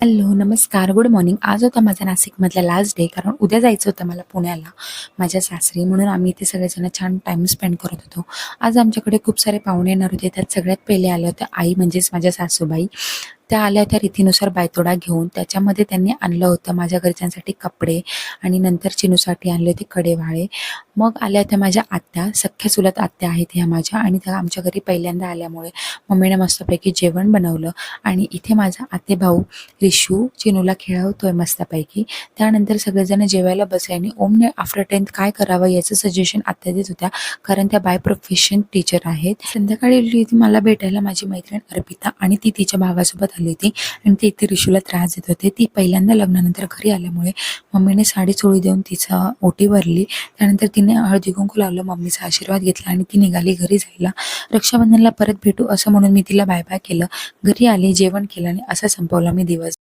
Hello नमस्कार. Good morning. आज होता माझा नाशिकमधला लास्ट डे कारण उद्या जायचं होतं मला पुण्याला माझ्या सासरी. म्हणून आम्ही इथे सगळेजण छान टाईम स्पेंड करत होतो. आज आमच्याकडे खूप सारे पाहुणे येणार होते. त्यात सगळ्यात पहिले आले होते आई म्हणजेच माझ्या सासूबाई. त्या आल्या त्या रीतीनुसार बायतोडा घेऊन. त्याच्यामध्ये त्यांनी आणलं होतं माझ्या घरच्यांसाठी कपडे आणि नंतर चिनूसाठी आणले होते कडेवाळे. मग आल्या होत्या माझ्या आत्या सख्ख्या चुलत आत्या आहेत ह्या माझ्या आणि त्या आमच्या घरी पहिल्यांदा आल्यामुळे मम्मीने मस्तपैकी जेवण बनवलं आणि इथे माझा आते भाऊ रिशू चिनूला खेळवतोय मस्तपैकी. त्यानंतर सगळेजण जेवायला बसले आणि ओमने आफ्टर टेन्थ काय करावं याचं सजेशन आत्या देत होत्या. कारण त्या बाय प्रोफेशन टीचर आहेत. संध्याकाळी आली होती मला भेटायला माझी मैत्रीण अर्पिता आणि ती तिच्या भावासोबत आली होती आणि ते इथे रिशूला त्रास देत होते. ती पहिल्यांदा लग्नानंतर घरी आल्यामुळे मम्मीने साडी चोळी देऊन तिचा ओटी भरली. त्यानंतर तिने हळदी कुंकू लावलं मम्मीचा आशीर्वाद घेतला आणि ती निघाली घरी जायला. रक्षाबंधनला परत भेटू असं म्हणून मी तिला बाय बाय केलं. घरी आली जेवण केलं आणि असा संपवला मी दिवस.